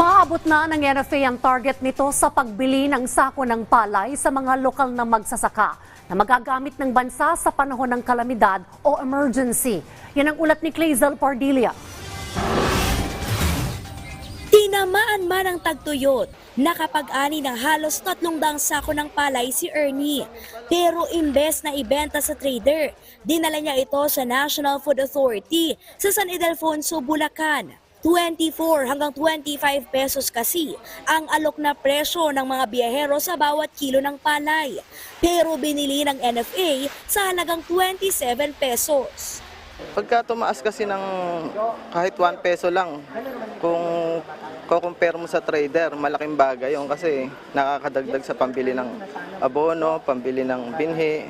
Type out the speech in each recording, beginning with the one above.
Maabot na ng NFA ang target nito sa pagbili ng sako ng palay sa mga lokal na magsasaka na magagamit ng bansa sa panahon ng kalamidad o emergency. Yan ang ulat ni Clazel Pardilia. Tinamaan man ang tagtuyot, nakapag-ani ng halos tatlong daang sako ng palay si Ernie. Pero imbes na ibenta sa trader, dinala niya ito sa National Food Authority sa San Ildefonso, Bulacan. 24 hanggang 25 pesos kasi ang alok na presyo ng mga biyahero sa bawat kilo ng palay. Pero binili ng NFA sa halagang 27 pesos. Pagka tumaas kasi ng kahit 1 peso lang, kung kukumpare mo sa trader, malaking bagay yun kasi nakakadagdag sa pambili ng abono, pambili ng binhi,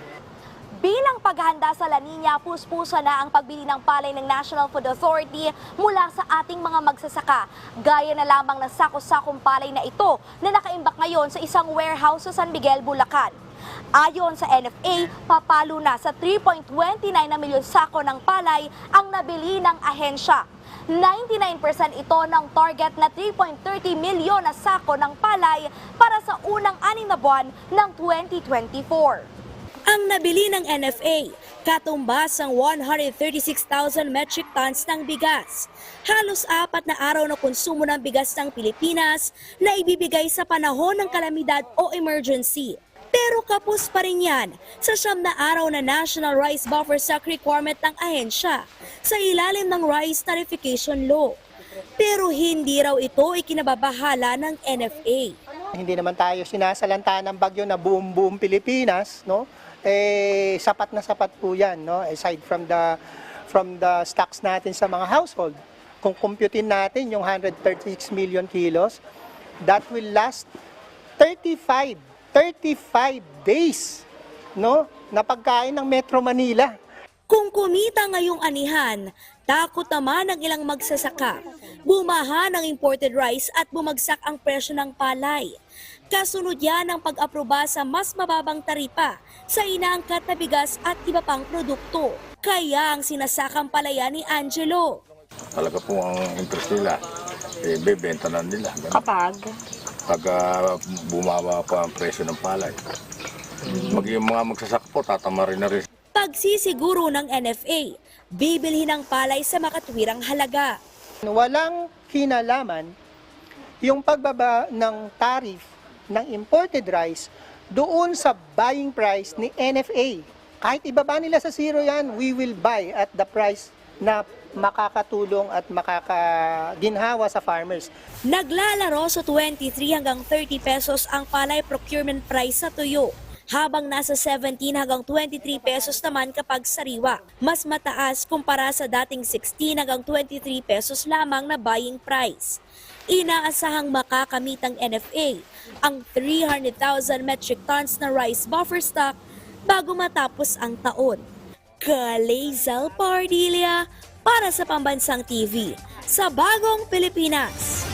Bilang paghahanda sa La Nina, puspusa na ang pagbili ng palay ng National Food Authority mula sa ating mga magsasaka. Gaya na lamang ng sako-sakong palay na ito na nakaimbak ngayon sa isang warehouse sa San Miguel, Bulacan. Ayon sa NFA, papalo na sa 3.29 na milyon sako ng palay ang nabili ng ahensya. 99% ito ng target na 3.30 milyon na sako ng palay para sa unang anim na buwan ng 2024. Ang nabili ng NFA, katumbas ang 136,000 metric tons ng bigas. Halos apat na araw na konsumo ng bigas ng Pilipinas na ibibigay sa panahon ng kalamidad o emergency. Pero kapos pa rin yan sa siyam na araw na National Rice Buffer Stock Requirement ng ahensya sa ilalim ng Rice Tarification Law. Pero hindi raw ito ikinababahala ng NFA. Hindi naman tayo sinasalanta ng bagyo na buong-buong Pilipinas, no? Eh sapat na sapat po 'yan, no? Aside from the from the stocks natin sa mga household. Kung computein natin yung 136 million kilos, that will last 35 35 days, no? Na pagkain ng Metro Manila. Kung kumita ngayong anihan, takot naman ang ilang magsasaka. Bumaha ng imported rice at bumagsak ang presyo ng palay. Kasunod yan ang pag-aproba sa mas mababang taripa sa inaangkat na bigas at iba pang produkto. Kaya ang sinasakang palaya ni Angelo. talaga po ang interest nila, eh, bebenta na nila. Ganun. Kapag? Pag ah, bumaba pa ang presyo ng palay. Mag yung mga magsasaka po, tatama rin na rin. Pagsisiguro ng NFA, bibilhin ng palay sa makatwirang halaga. Walang kinalaman yung pagbaba ng tariff ng imported rice doon sa buying price ni NFA. Kahit ibaba nila sa zero yan, we will buy at the price na makakatulong at makakaginhawa sa farmers. Naglalaro sa 23 hanggang 30 pesos ang palay procurement price sa tuyo, habang nasa 17 hanggang 23 pesos naman kapag sariwa. Mas mataas kumpara sa dating 16 hanggang 23 pesos lamang na buying price. Inaasahang makakamit ang NFA ang 300,000 metric tons na rice buffer stock bago matapos ang taon. Kalezal Pardilia para sa Pambansang TV sa Bagong Pilipinas.